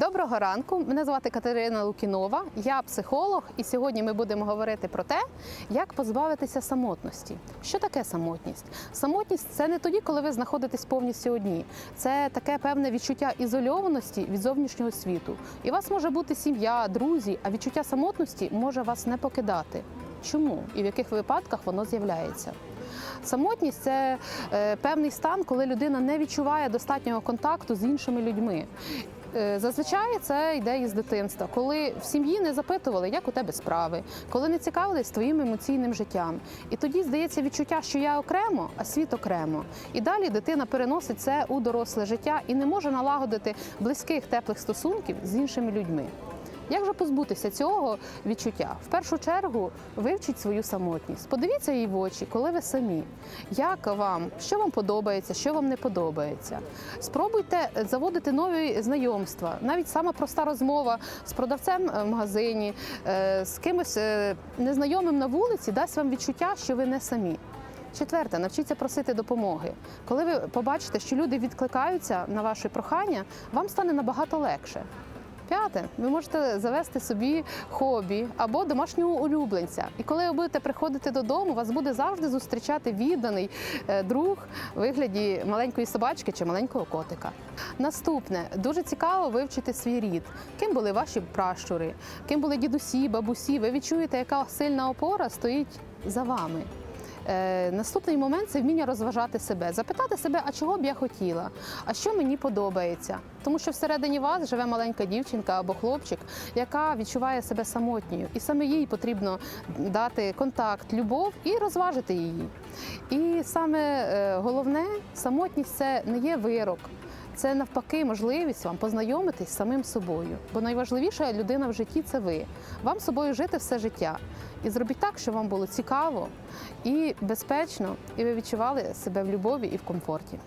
Доброго ранку. Мене звати Катерина Лукінова. Я психолог, і сьогодні ми будемо говорити про те, як позбавитися самотності. Що таке самотність? Самотність це не тоді, коли ви знаходитесь повністю одні. Це таке певне відчуття ізольованості від зовнішнього світу. І у вас може бути сім'я, друзі, а відчуття самотності може вас не покидати. Чому і в яких випадках воно з'являється? Самотність це е, певний стан, коли людина не відчуває достатнього контакту з іншими людьми. Е, Зазвичай це йде із дитинства, коли в сім'ї не запитували, як у тебе справи, коли не цікавились твоїм емоційним життям. І тоді здається відчуття, що я окремо, а світ окремо. І далі дитина переносить це у доросле життя і не може налагодити близьких теплих стосунків з іншими людьми. Як же позбутися цього відчуття? В першу чергу вивчіть свою самотність. Подивіться їй в очі, коли ви самі. Як вам, що вам подобається, що вам не подобається. Спробуйте заводити нові знайомства. Навіть сама проста розмова з продавцем е, в магазині, е, з кимось е, незнайомим на вулиці дасть вам відчуття, що ви не самі. Четверте, навчіться просити допомоги. Коли ви побачите, що люди відкликаються на ваші прохання, вам стане набагато легше. П'яте, ви можете завести собі хобі або домашнього улюбленця. І коли ви будете приходити додому, вас буде завжди зустрічати відданий е, друг у вигляді маленької собачки чи маленького котика. Наступне дуже цікаво вивчити свій рід. Ким були ваші пращури, ким були дідусі, бабусі. Ви відчуєте, яка сильна опора стоїть за вами. Е, наступний момент це вміння розважати себе, запитати себе, а чого б я хотіла, а що мені подобається. Тому що всередині вас живе маленька дівчинка або хлопчик, яка відчуває себе самотньою, і саме їй потрібно дати контакт, любов і розважити її. І саме е, головне, самотність це не є вирок. Це навпаки можливість вам познайомитись з самим собою. Бо найважливіша людина в житті це ви. Вам з собою жити все життя. І зробіть так, щоб вам було цікаво і безпечно, і ви відчували себе в любові і в комфорті.